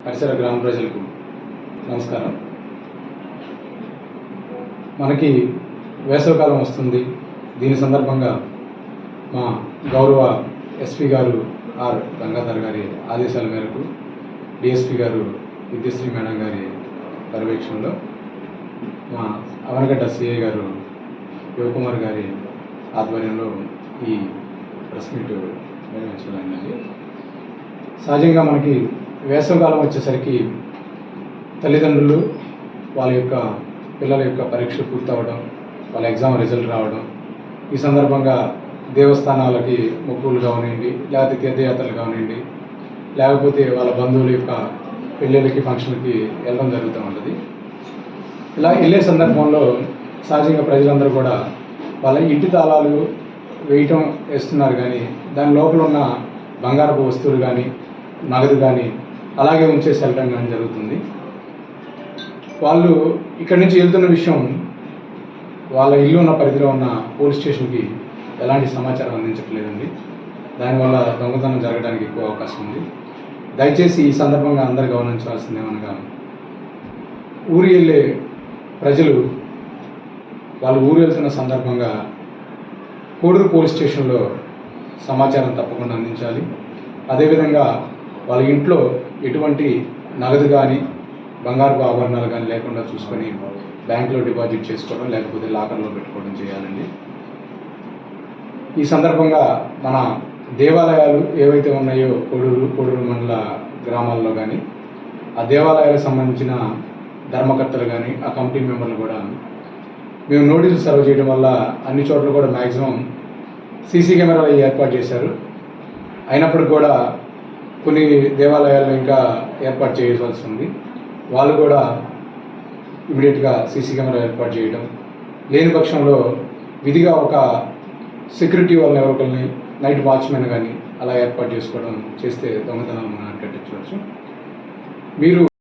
పరిసర గ్రామ ప్రజలకు నమస్కారం. మనకి వేసవికాలం వస్తుంది. దీని సందర్భంగా మా గౌరవ ఎస్పీ గారు ఆర్ గంగాధర్ గారి ఆదేశాల మేరకు డిఎస్పి గారు విద్యశ్రీ మేడం గారి పర్యవేక్షణలో మా అవనగడ్డ సిఐ గారు శివకుమార్ గారి ఆధ్వర్యంలో ఈ ప్రెస్ మీట్ నిర్వహించడానికి సహజంగా మనకి వేసవికాలం వచ్చేసరికి తల్లిదండ్రులు వాళ్ళ యొక్క పిల్లల యొక్క పరీక్షలు పూర్తవడం వాళ్ళ ఎగ్జామ్ రిజల్ట్ రావడం ఈ సందర్భంగా దేవస్థానాలకి మొక్కులు కానివ్వండి లేకపోతే తీర్థయాత్రలు కానివ్వండి లేకపోతే వాళ్ళ బంధువుల యొక్క పెళ్ళిళ్ళకి ఫంక్షన్కి వెళ్ళడం జరుగుతూ ఉంటుంది. ఇలా వెళ్ళే సందర్భంలో సహజంగా ప్రజలందరూ కూడా వాళ్ళ ఇంటి తాళాలు వేయటం వేస్తున్నారు కానీ దాని లోపల ఉన్న బంగారపు వస్తువులు కానీ నగదు కానీ అలాగే ఉంచేసి వెళ్ళడం కానీ జరుగుతుంది. వాళ్ళు ఇక్కడి నుంచి వెళ్తున్న విషయం వాళ్ళ ఇల్లు ఉన్న పరిధిలో ఉన్న పోలీస్ స్టేషన్కి ఎలాంటి సమాచారం అందించట్లేదండి. దానివల్ల దొంగతనం జరగడానికి ఎక్కువ అవకాశం ఉంది. దయచేసి ఈ సందర్భంగా అందరు గమనించవలసింది ఏమనగా వెళ్ళే ప్రజలు వాళ్ళు ఊరు వెళ్తున్న సందర్భంగా కోడూరు పోలీస్ స్టేషన్లో సమాచారం తప్పకుండా అందించాలి. అదేవిధంగా వాళ్ళ ఇంట్లో ఎటువంటి నగదు కానీ బంగారు ఆభరణాలు కానీ లేకుండా చూసుకొని బ్యాంకులో డిపాజిట్ చేసుకోవడం లేకపోతే లాకర్లో పెట్టుకోవడం చేయాలండి. ఈ సందర్భంగా మన దేవాలయాలు ఏవైతే ఉన్నాయో కోడూరు కోడూరు మండల గ్రామాల్లో కానీ ఆ దేవాలయాలకు సంబంధించిన ధర్మకర్తలు కానీ ఆ కమిటీ మెంబర్లు కూడా మేము నోటీసులు సర్వ్ చేయడం వల్ల అన్ని చోట్ల కూడా మ్యాక్సిమం సీసీ కెమెరాలు అవి ఏర్పాటు చేశారు. అయినప్పటికి కూడా కొన్ని దేవాలయాల్లో ఇంకా ఏర్పాటు చేయవలసి ఉంది. వాళ్ళు కూడా ఇమీడియట్గా సీసీ కెమెరా ఏర్పాటు చేయడం. లేని పక్షంలో విధిగా ఒక సెక్యూరిటీ వాళ్ళని ఎవరికల్ని నైట్ వాచ్మెన్ కానీ అలా ఏర్పాటు చేసుకోవడం చేస్తే దొంగతనాలు మనం అరికట్టించవచ్చు మీరు